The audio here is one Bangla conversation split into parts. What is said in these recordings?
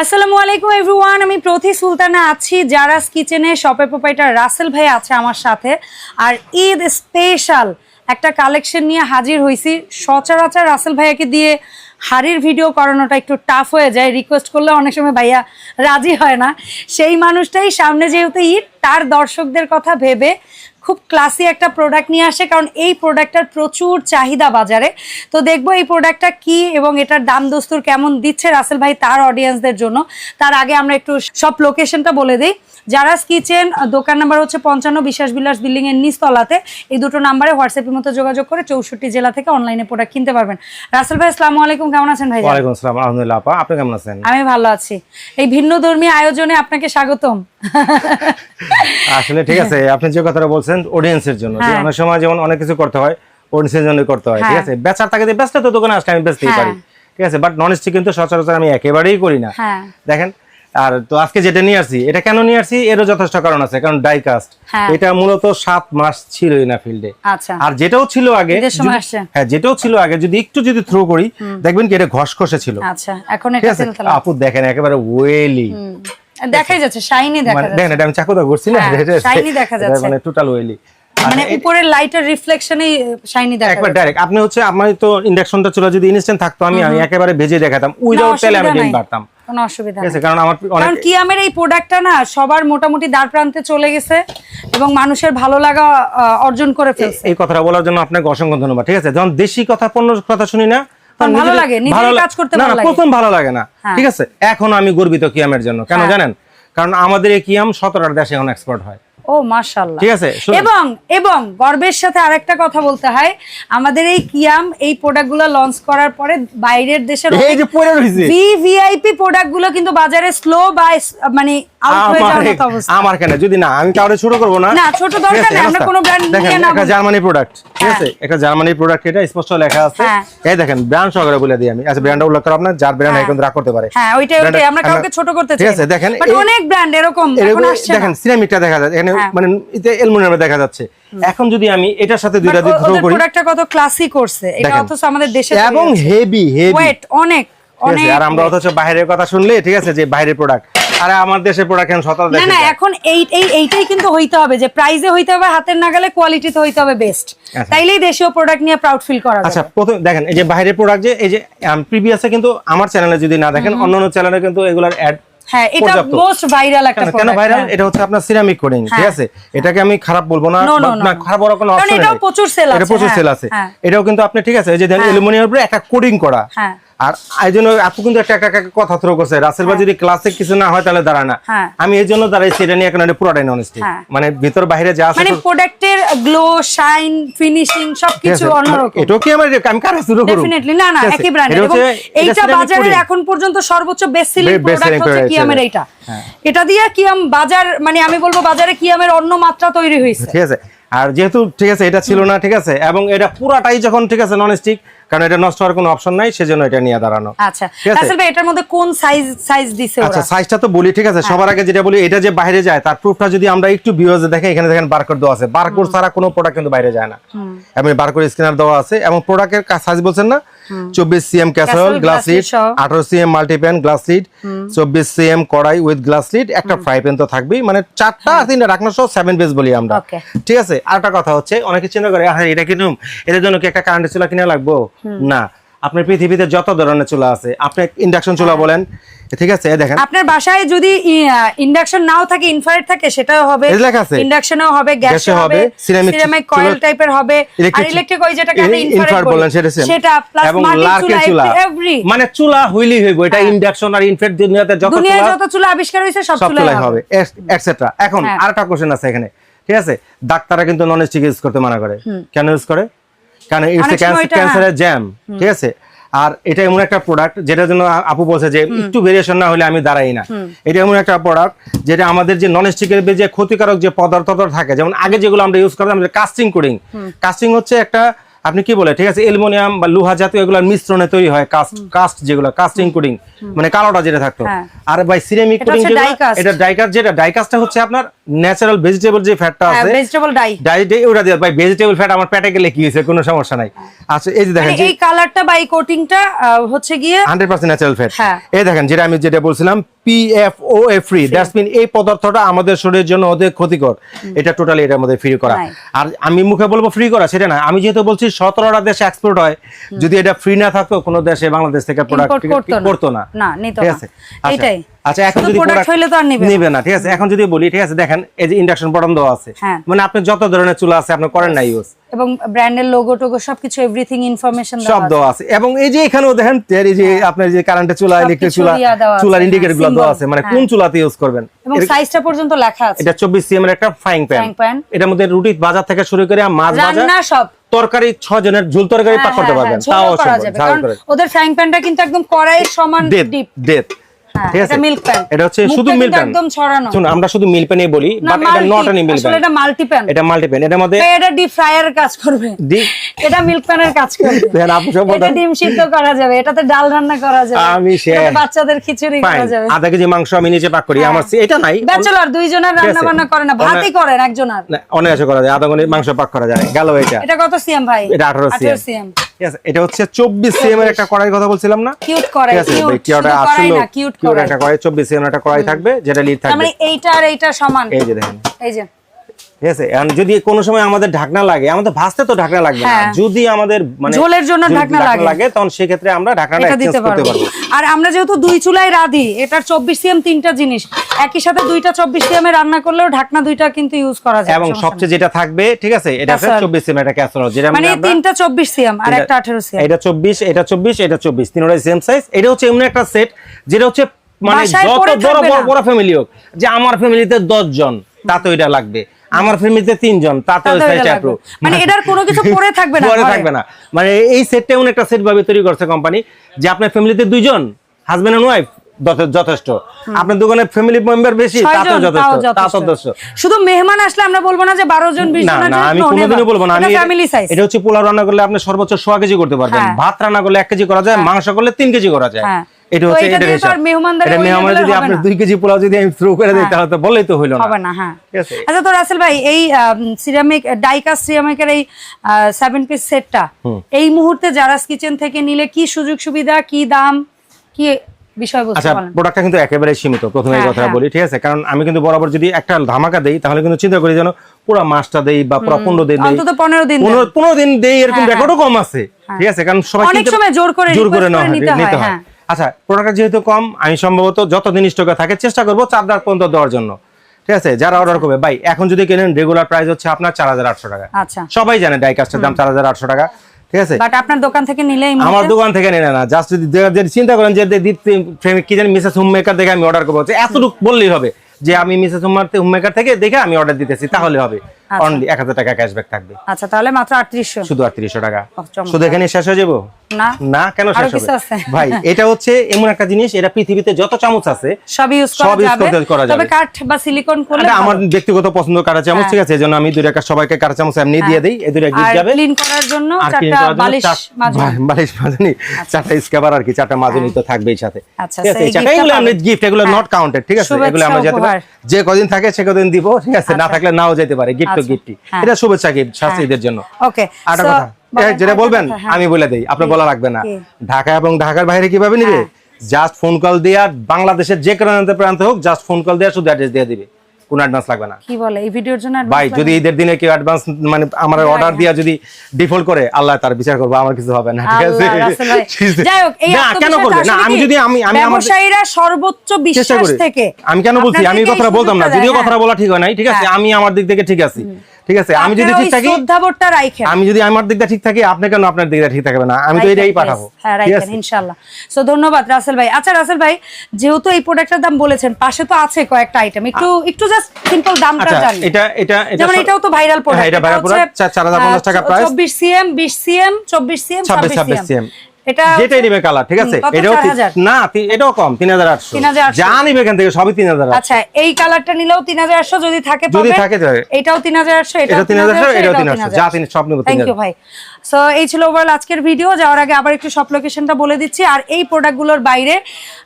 আসসালামু আলাইকুম এভরিওয়ান আমি প্রতি সুলতানা আছি, জারাস কিচেনে। শপের প্রোপাইটার রাসেল ভাই আছে আমার সাথে। আর ঈদ স্পেশাল একটা কালেকশন নিয়ে হাজির হয়েছি সচরাচর রাসেল ভাইয়াকে দিয়ে হাড়ির ভিডিও করানোটা একটু টাফ হয়ে যায়। রিকোয়েস্ট করলে অনেক সময় ভাইয়া রাজি হয় না। সেই মানুষটাই সামনে যেহেতু ঈদ, তার দর্শকদের কথা ভেবে খুব ক্লাসি একটা প্রোডাক্ট নিয়ে আসে, কারণ এই প্রোডাক্টটার প্রচুর চাহিদা বাজারে। তো দেখব এই প্রোডাক্টটা কি এবং এটার দাম দস্তুর কেমন দিচ্ছে রাসেল ভাই তার অডিয়েন্সদের জন্য। তার আগে আমরা একটু সব লোকেশনটা বলে দিই। জারাস কিচেন দোকান নাম্বার হচ্ছে পঞ্চান্ন বিশ্বাস বিলাস বিল্ডিং এর নিচতলাতে এই দুটো নাম্বারে হোয়াটসঅ্যাপের মতো যোগাযোগ করে চৌষট্টি জেলা থেকে অনলাইনে প্রোডাক্ট কিনতে পারবেন। রাসেল ভাই আসসালামু আলাইকুম কেমন আছেন ভাই ওয়ালাইকুম আসসালাম আলহামদুলিল্লাহ আপা আপনি কেমন আছেন? আমি ভালো আছি। এই ভিন্ন ধর্মী আয়োজনে আপনাকে স্বাগতম। আসলে ঠিক আছে আপনি যে কথাটা বলছেন অডিয়েন্সের জন্য হ্যাঁ। অনেক সময় যেমন অনেক কিছু করতে হয় অডিয়েন্সের জন্য করতে হয় ঠিক হ্যাঁ। আছে? বেচার তাকে ব্যস্ত তো দোকানে আসলে আমি বেচতেই হ্যাঁ। পারি ঠিক আছে? বাট নন স্টিক কিন্তু সচরাচর আমি একেবারেই করি না। দেখেন আর তো আজকে যেটা নিয়ে আসছি এটা কেন নিয়ে আসছি এরও যথেষ্ট কারণ আছে কারণ ডাইকাস্ট হ্যাঁ। এটা মূলত সাত মাস ছিলই না ফিল্ডে আচ্ছা। আর যেটাও ছিল আগে। হ্যাঁ যেটাও ছিল আগে যদি একটু যদি থ্রো করি দেখবেন কি এটা ঘষখসে ছিল। আচ্ছা এখন এটা আপু দেখেন একেবারে ওয়েলি দেখাই যাচ্ছে শাইনি দেখা মানে যাচ্ছে দেখেন এটা আমি চাকুদা করছি না হ্যাঁ, এটা- দেখা যাচ্ছে। মানে টোটাল ওয়েলি মানে উপরের লাইটের রিফ্লেকশনেই শাইনি দেখা একবার ডাইরেক্ট আপনি হচ্ছে আমার তো ইন্ডাকশনটা ছিল যদি ইনস্ট্যান্ট থাকতো আমি আমি একেবারে ভেজে দেখাতাম। উইদাউট তেলে আমি ডিম পারতাম কোনো অসুবিধা নেই কারণ আমার কারণ কিয়ামের এই প্রোডাক্টটা না সবার মোটামুটি দ্বার প্রান্তে চলে গেছে এবং মানুষের ভালো লাগা অর্জন করে ফেলছে এই কথাটা বলার জন্য আপনাকে অসংখ্য ধন্যবাদ ঠিক আছে যখন দেশি কথা পণ্য কথা শুনি না ভালো লাগে, কাজ করতে ভালো না, লাগে। প্রথম ভালো লাগে না হ্যাঁ। ঠিক আছে এখন আমি গর্বিত কিয়ামের জন্য কেন হ্যাঁ। জানেন কারণ আমাদের এই কিয়াম সতেরোটা দেশে এখন এক্সপোর্ট হয় ও মাশাআল্লাহ। ঠিক আছে এবং এবং গর্বের সাথে আরেকটা কথা বলতে হয় আমাদের এই কিয়াম এই প্রোডাক্টগুলো লঞ্চ করার পরে বাইরের দেশের এই যে পড়ে রয়েছে। ভিভিআইপি প্রোডাক্টগুলো কিন্তু বাজারে স্লো বা মানে আউট হয়ে যাওয়ার মতো অবস্থা। আমার কেন? যদি না আমি কাউরে ছোট করব না? না, ছোট দরকার নেই, আমরা কোনো দেখেন, নিয়ে না। বলি। জার্মানি প্রোডাক্ট ঠিক হ্যাঁ। আছে? একটা জার্মানি প্রোডাক্ট এটা স্পষ্ট লেখা আছে। হ্যাঁ। এই দেখেন ব্র্যান্ড সহকারে বলে দিই আমি। আচ্ছা ব্র্যান্ডটা উল্লেখ করা আপনার যার ব্র্যান্ড। এখন রাগ করতে পারে। হ্যাঁ ওইটাই ওইটাই আমরা কাউকে ছোট করতে চাই ঠিক আছে দেখেন বাট অনেক ব্র্যান্ড এরকম এখন আসছে দেখেন সিরামিকটা দেখা যাচ্ছে এখানে। মানে এতে অ্যালুমিনিয়ামে দেখা যাচ্ছে। এখন যদি আমি এটার সাথে দুইটা থ্রো করি প্রোডাক্টটা কত ক্লাসি করছে। এটা অথচ আমাদের দেশে এবং হেভি হেভি ওয়েট অনেক অনেক আর আমরা অথচ বাইরের কথা শুনলে ঠিক আছে যে বাইরের প্রোডাক্ট আরে আমার দেশের প্রোডাক্ট এখন না না এখন এই এই এইটাই কিন্তু হইতে হবে যে প্রাইজে হইতে হবে হাতের নাগালে কোয়ালিটিতে হইতে হবে বেস্ট আচ্ছা। তাইলেই দেশীয় প্রোডাক্ট নিয়ে প্রাউড ফিল করা আচ্ছা প্রথম দেখেন এই যে বাইরের প্রোডাক্ট যে এই যে প্রিভিয়াসে কিন্তু আমার চ্যানেলে যদি না দেখেন অন্য অন্য চ্যানেলে কিন্তু এগুলার অ্যাড হ্যাঁ এটা মোস্ট ভাইরাল একটা কেন কেন ভাইরাল হ্যাঁ। এটা হচ্ছে আপনার সিরামিক কোডিং ঠিক হ্যাঁ। আছে? এটাকে আমি খারাপ বলব না No, no, বা- no, না খারাপ বলার কোনো অপশন এটাও প্রচুর sell এটা প্রচুর সেল আছে। এটাও কিন্তু আপনি ঠিক আছে এই যে অ্যালুমিনিয়ামের উপরে একটা কোডিং করা। হ্যাঁ। আর এই জন্য আপু কিন্তু একটা একটা একটা কথা থ্রো করছে রাসেল ভাই যদি ক্লাসিক কিছু না হয় তাহলে দাঁড়ায় না। আমি এই জন্য দাঁড়াইছি এটা নিয়ে এখন পুরোটাই নন। মানে ভিতর বাইরে যা আছে মানে প্রোডাক্টের গ্লো শাইন ফিনিশিং ঠিক সবকিছু অন্যরকম। এটাও কি আমার আমি কারা শুরু করব ডেফিনেটলি না না একই ব্র্যান্ডের এবং এইটা ceramic এখন পর্যন্ত সর্বোচ্চ বেস্ট সেলিং Best প্রোডাক্ট হচ্ছে product কিয়ামের এটা। হ্যাঁ। এটা দিয়ে কিয়াম বাজার মানে আমি বলব বাজারে কিয়ামের অন্য মাত্রা তৈরি হয়েছে। ঠিক আছে। আর যেহেতু ঠিক আছে এটা ছিল না ঠিক আছে এবং এটা পুরাটাই যখন ঠিক আছে নন স্টিক কারণ এটা নষ্ট হওয়ার কোনো অপশন নাই সেজন্য এটা নিয়ে দাঁড়ানো। আচ্ছা এটার মধ্যে কোন সাইজ সাইজ দিছে আচ্ছা সাইজটা তো বলি ঠিক আছে? হ্যাঁ। সবার আগে যেটা বলি এটা যে বাইরে যায় তার প্রুফটা যদি আমরা একটু ভিউয়ার্সে দেখেন এখানে দেখেন বারকোড দেওয়া আছে। বারকোড ছাড়া কোনো প্রোডাক্ট কিন্তু বাইরে যায় না। এবং বারকোড স্ক্যানার দেওয়া আছে এবং প্রোডাক্টের সাইজ বলছেন না? চব্বিশ সিএম ক্যাসেরল গ্লাস লিড সহ। আঠারো CM multi pan glass lid চব্বিশ সিএম কড়াই উইথ গ্লাস লিড একটা ফ্রাই প্যান তো থাকবেই। মানে চারটা আর তিনটা রাখনা সহ সেভেন বেস বলি আমরা। ঠিক আছে? আরেকটা কথা হচ্ছে অনেকে চিন্তা করে হ্যাঁ এটা কিনুম এটার জন্য কি একটা কারেন্ট চুলা কিনা লাগবো? না আপনার পৃথিবীতে যত ধরনের চুলা আছে আপনি ইন্ডাকশন চুলা বলেন ঠিক আছে দেখেন। আপনার বাসায় যদি ইন্ডাকশন নাও থাকে ইনফ্রারেড থাকে সেটাও হবে। ইন্ডাকশনও হবে গ্যাসে গ্যাসে হবে ceramic সিরামিক কয়েল টাইপের হবে। আর ইলেকট্রিক ওই যেটাকে আমরা ইনফ্রারেড বললেন সেটা। সেটা প্লাস লার্কের চুলা মানে চুলা হইলেই হইব এটা ইন্ডাকশন আর ইনফ্রারেড দুনিয়াতে যত চুলা যত চুলা আবিষ্কার হয়েছে সব চুলাই হবে। এটসেট্রা এখন হ্যাঁ। আরেকটা কোশ্চেন আছে এখানে ঠিক আছে? ডাক্তাররা কিন্তু নন স্টিক ইউজ করতে মানা করে। কেন ইউজ করে? কারণ ক্যান্সারের জ্যাম ঠিক আছে? আর এটা এমন একটা প্রোডাক্ট যেটার জন্য আপু বলছে যে একটু ভেরিয়েশন না হলে আমি দাঁড়াই না। এটা এমন একটা প্রোডাক্ট যেটা আমাদের যে নন স্টিকের যে ক্ষতিকারক যে পদার্থ থাকে যেমন আগে যেগুলো আমরা ইউজ করতাম কাস্টিং কোডিং কাস্টিং হচ্ছে একটা আপনি কি বলে ঠিক আছে অ্যালুমিনিয়াম বা লোহা জাতীয় এগুলোর মিশ্রণে তৈরি হয় কাস্ট কাস্ট যেগুলো কাস্টিং কোডিং মানে কালোটা যেটা থাকতো। হ্যাঁ। আর ভাই সিরামিক কোডিং যেটা। এটা ডাইকাস্ট যেটা ডাইকাস্টটা হচ্ছে আপনার ন্যাচারাল ভেজিটেবল যে ফ্যাটটা আছে ভেজিটেবল ডাই ডাইটে ওটা দিয়ে ভাই ভেজিটেবল ফ্যাট আমার পেটে গেলে কি হয়েছে কোনো সমস্যা নাই। আচ্ছা এই যে দেখেন মানে এই কালারটা বা এই কোটিংটা হচ্ছে গিয়ে হান্ড্রেড পার্সেন্ট ন্যাচারাল ফ্যাট। এই দেখেন যেটা আমি যেটা বলছিলাম পিএফওএ ফ্রি দ্যাটস মিন এই পদার্থটা আমাদের শরীরের জন্য ক্ষতিকর। এটা টোটালি এটার মধ্যে ফ্রি করা। আর আমি মুখে বলব ফ্রি করা সেটা না। আমি যেহেতু বলছি সতেরোটা দেশে এক্সপোর্ট হয় যদি এটা ফ্রি না থাকতো কোনো দেশে বাংলাদেশ থেকে প্রোডাক্ট করতো না। ঠিক আছে? আচ্ছা, এটাই। আচ্ছা এখন যদি product product হইলে তো আর নিবে না। ঠিক আছে? এখন যদি বলি ঠিক আছে দেখেন এই যে ইন্ডাকশন বটন দেওয়া আছে। হ্যাঁ। মানে আপনি যত ধরনের চুলা আছে আপনি করেন না ইউজ এবং ব্র্যান্ডের লোগো টোগো সবকিছু এভরিথিং ইনফরমেশন সব দেওয়া আছে। এবং এই যে এখানেও দেখেন এই যে আপনার যে কারেন্টের চুলা ইলেকট্রিক চুলা চুলার হ্যাঁ, ইন্ডিকেটরগুলো দেওয়া আছে। মানে হ্যাঁ। কোন চুলাতে ইউজ করবেন? এবং সাইজটা পর্যন্ত লেখা আছে। এটা চব্বিশ সিএম এর একটা ফ্রাইং প্যান। এটার মধ্যে রুটি বাজার থেকে শুরু করে মাছ ভাজা রান্না সব। তরকারি ছ জনের ঝুল তরকারি হ্যাঁ, পাক করতে হ্যাঁ, পারবেন। হ্যাঁ, তাও ওদের ফ্রাইং প্যানটা কিন্তু একদম কড়াইয়ের সমান ডিপ হ্যাঁ, ঠিক আছে? এটা milk এটা হচ্ছে শুধু কিন্তু মিল প্যান একদম ছড়ানো। শুনুন আমরা শুধু মিল প্যানই বলি বাট এটা নট মাল্টি এনি মিল আসলে প্যান এটা মাল্টি প্যান এটা মাল্টি প্যান এটার মধ্যে এটা ডিপ ফ্রায়ারের কাজ করবে। এটা মিল্ক প্যানের কাজ করবে। দেখেন আপু সব এটা ডিম সিদ্ধ করা যাবে এটাতে ডাল রান্না করা যাবে। আমি বাচ্চাদের খিচুড়ি করা যাবে। আধা কেজি মাংস আমি নিচে পাক করি আমার এটা নাই। ব্যাচেলর দুইজনের রান্না। বান্না করে না ভাতই করেন একজনের না, অনায়াসে করা যায় আধা ঘণ্টা মাংস পাক করা যায়। গেল এটা। এটা কত সিএম ভাই? এটা 18 সিএম। এটা হচ্ছে চব্বিশ সিএম এর একটা কড়াইয়ের কথা বলছিলাম না? কিউট আছে কিউট আসলে একটা কড়াই চব্বিশ সিএম একটা কড়াই থাকবে যেটা লিড তার থাকবে। মানে এইটা আর এইটা সমান। এই যে দেখেন। এই যে। ঠিক আছে? এখন যদি কোনো সময় আমাদের ঢাকনা লাগে আমাদের ভাজতে তো ঢাকনা লাগবে না। হ্যাঁ। যদি আমাদের মানে ঝোলের জন্য ঢাকনা লাগে। তখন সেক্ষেত্রে আমরা ঢাকনাটা এক্সচেঞ্জ করতে পারব। আর আমরা যেহেতু দুই চুলায় রাধি এটার চব্বিশ সিএম তিনটা জিনিস। একই সাথে দুইটা চব্বিশ সিএম এ রান্না করলেও ঢাকনা দুইটা কিন্তু ইউজ করা যায় এবং সবচেয়ে যেটা থাকবে ঠিক আছে? এটা হচ্ছে Casserole। চব্বিশ সিএম একটা ক্যাসরোল যেটা মানে তিনটা চব্বিশ সিএম আর এটা- একটা আঠেরো সিএম। এটা চব্বিশ এটা চব্বিশ এটা চব্বিশ। তিনটাই সেম সাইজ এটা হচ্ছে এমন একটা সেট যেটা হচ্ছে মানে যত বড় বড় ফ্যামিলি হোক যে আমার ফ্যামিলিতে দশ জন তাতে এটা লাগবে। আমার ফ্যামিলিতে তিনজন তাতে তাতেও এটা অ্যাপ্রুভ মানে এটার কোনো কিছু পরে থাকবে না পরে থাকবে না। মানে এই সেটটা এমন একটা সেট ভাবে তৈরি করছে কোম্পানি যে আপনার ফ্যামিলিতে দুইজন হাজবেন্ড এন্ড ওয়াইফ যথেষ্ট। আপনার দোকানে ফ্যামিলি মেম্বার বেশি তাতেও ছয়জন, যথেষ্ট। যথেষ্ট। শুধু মেহমান আসলে আমরা বলব না যে বারো জন বিশ না না আমি never। বলব না। আমি ফ্যামিলি সাইজ এটা হচ্ছে পোলাও রান্না করলে আপনি সর্বোচ্চ সোয়া কেজি করতে পারবেন। হ্যাঁ। ভাত রান্না করলে এক কেজি করা যায় মাংস করলে তিন কেজি করা যায়। হ্যাঁ। এটা হচ্ছে এটা মেহমানদারি মেহমান যদি আপনি না। দুই কেজি পোলাও যদি আমি থ্রো করে দিই হ্যাঁ। তাহলে তো তো হইল না। হবে না হ্যাঁ। আচ্ছা তো রাসেল ভাই এই সিরামিক ডাইকাস সিরামিকের এই সেভেন পিস সেটটা এই মুহূর্তে জারাস কিচেন থেকে নিলে কি সুযোগ সুবিধা কি দাম কি আচ্ছা প্রোডাক্টটা কিন্তু একেবারে সীমিত প্রথমে হ্যাঁ, কথা হ্যাঁ। বলি ঠিক আছে? কারণ আমি কিন্তু বরাবর যদি একটা ধামাকা দেই তাহলে কিন্তু চিন্তা করি যেন পুরো মাসটা দেই বা পুরো পনেরো দিন দেই। পনেরো দিন। পনেরো দিন দেই এরকম রেকর্ডও কম আছে। ঠিক আছে কারণ সবাই অনেক সময় জোর করে জোর করে নিতে হ্যাঁ। আচ্ছা প্রোডাক্টটা যেহেতু কম আমি সম্ভবত যত দিন স্টকে থাকে চেষ্টা করব চার রাত পর্যন্ত দেওয়ার জন্য। ঠিক আছে? যারা অর্ডার করবে ভাই এখন যদি কেনেন রেগুলার প্রাইস হচ্ছে আপনার চার হাজার আটশো টাকা। আচ্ছা। সবাই জানে ডাইকাস্টের দাম চার হাজার আটশো টাকা। ঠিক আছে? বাট আপনার দোকান থেকে নিলে আমার দোকান থেকে নেয় না। জাস্ট যদি চিন্তা করেন যে দীপ্তি কি জানি মিসেস হোম মেকার দেখে আমি অর্ডার করব। এতটুকু বললেই হবে যে আমি মিসেস হোম মেকার থেকে দেখে আমি অর্ডার দিতেছি তাহলে হবে। অনলি এক হাজার টাকা ক্যাশব্যাক থাকবে। আচ্ছা তাহলে মাত্র আটত্রিশশো। শুধু আটত্রিশশো টাকা। শুধু এখানে শেষ হয়ে যাব? না। না কেন শেষ হবে? ভাই এটা হচ্ছে এমন একটা জিনিস এটা পৃথিবীতে যত চামচ আছে সব ইউজ করা যাবে। তবে কাঠ বা সিলিকন করলে এটা আমার ব্যক্তিগত পছন্দ কাটা চামচ ঠিক আছে এই জন্য আমি দুই টাকা সবাইকে কাটা চামচ এমনি দিয়ে দিই এই দুইটা গিফট হ্যাঁ। যাবে। ক্লিন করার জন্য চারটা বালিশ বা- বালিশ মাজনি। চারটা স্ক্যাবার আর কি চারটা মাজনি তো থাকবেই সাথে। আচ্ছা, ঠিক আছে চারটা এগুলো আমি পাবেন। গিফট এগুলো হ্যাঁ। নট কাউন্টেড ঠিক আছে এগুলো আমরা যেতে। যে কদিন থাকে সে কদিন দিব ঠিক আছে না থাকলে নাও যেতে পারে গিফট তো আচ্ছা, হ্যাঁ। এটা শুভেচ্ছা গিফট শাস্ত্রীদের জন্য। ওকে আরেকটা কথা। যেটা বলবেন হ্যাঁ। আমি বলে দেই আপনার বলা লাগবে না। ঢাকা এবং ঢাকার বাইরে কীভাবে নিবে? হ্যাঁ। জাস্ট ফোন কল দিয়ে বাংলাদেশের যে কোনো প্রান্ত হোক জাস্ট ফোন কল দিয়ে শুধু অ্যাড্রেস দিয়ে দিবে। কোনো অ্যাডভান্স লাগবে না। কি বলে? এই ভিডিওর জন্য ভাই যদি ঈদের দিনে কেউ অ্যাডভান্স মানে আমার অর্ডার দিয়া যদি ডিফল্ট করে আল্লাহ তার বিচার করব আমার কিছু হবে না ঠিক আছে? যাই হোক, এই না কেন করবে? না আমি যদি আমি আমি আমার ব্যবসায়ীরা সর্বোচ্চ বিশ্বাস থেকে আমি কেন বলছি? আমি কথা বলতাম না যদিও কথা কথাটা বলা ঠিক হয় নাই ঠিক আছে? হ্যাঁ। আমি আমার দিক থেকে ঠিক আছি। ঠিক আছে? আমি যদি ঠিক থাকি শ্রদ্ধাবোধটা রাখেন আমি যদি আমার দিকটা ঠিক থাকি আপনি কেন আপনার দিকটা ঠিক থাকবে না? আমি তো এটাই পাঠাবো। হ্যাঁ ইনশাআল্লাহ। সো ধন্যবাদ রাসেল ভাই। আচ্ছা রাসেল ভাই যেহেতু এই প্রোডাক্টের দাম বলেছেন পাশে তো আছে কয়েকটা আইটেম একটু একটু জাস্ট সিম্পল দামটা আচ্ছা জানি এটা এটা যেমন এটাও তো ভাইরাল হ্যাঁ, প্রোডাক্ট এটা ভাইরাল প্রোডাক্ট চার হাজার পঞ্চাশ টাকা প্রাইস চব্বিশ সিএম বিশ সিএম চব্বিশ সিএম ছাব্বিশ ছাব্বিশ ছাব্বিশ সিএম সিএম এটা যেটাই নিবে কালার ঠিক আছে এটাও না এটাও কম তিন হাজার আটশো 3800 যা নিবে এখান থেকে সবই তিন হাজার আচ্ছা এই কালারটা নিলেও তিন হাজার আটশো যদি থাকে যদি থাকে এটাও তিন হাজার আটশো এটা তিন হাজার এটাও তিন হাজার যা তিন সব নেব তিন থ্যাংক ইউ ভাই সো এই ছিল ওভারঅল আজকের ভিডিও যাওয়ার আগে আবার একটু সব লোকেশনটা বলে দিচ্ছি। আর এই প্রোডাক্টগুলোর বাইরে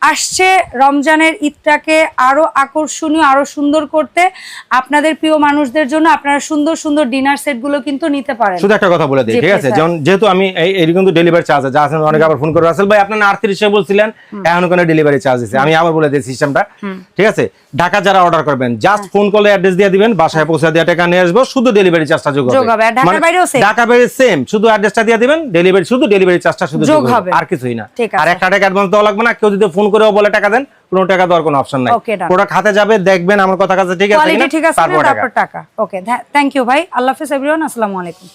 আসছে রমজানের ঈদটাকে আরও আকর্ষণীয় আরও সুন্দর করতে আপনাদের প্রিয় মানুষদের জন্য। আপনারা সুন্দর সুন্দর ডিনার সেটগুলো কিন্তু নিতে পারেন। শুধু একটা কথা বলে দিই ঠিক আছে? যেমন যেহেতু আমি এই- কিন্তু ডেলিভারি চার্জ আছে। যা আছে অনেকে আবার ফোন করে রাসেল ভাই আপনার আটত্রিশে বলছিলেন। এখন কোনো ডেলিভারি চার্জ আছে। আমি আবার বলে দিই সিস্টেমটা ঠিক আছে? ঢাকা যারা অর্ডার করবেন জাস্ট ফোন করলে অ্যাড্রেস দিয়ে দিবেন। বাসায় পৌঁছে দিয়ে টাকা নিয়ে আসব। শুধু ডেলিভারি চার্জটা যোগ হবে। ঢাকার মানে বাইরেও? ঢাকা সেম শুধু অ্যাড্রেসটা দিয়ে দিবেন ডেলিভারি শুধু ডেলিভারি চার্জটা শুধু যোগ হবে। আর কিছুই না। আর একটা টাকা অ্যাডভান্স দেওয়া লাগবে না কেউ যদি ফোন করেও বলে টাকা দেন কোনো টাকা দেওয়ার কোনো অপশন নাই। প্রোডাক্ট হাতে যাবে দেখবেন আমার কথা কাছে ঠিক আছে ঠিক আছে তারপর টাকা। টাকা। ওকে থ্যাংক ইউ ভাই। আল্লাহ হাফিজ এভরিওয়ান আসসালামু আলাইকুম।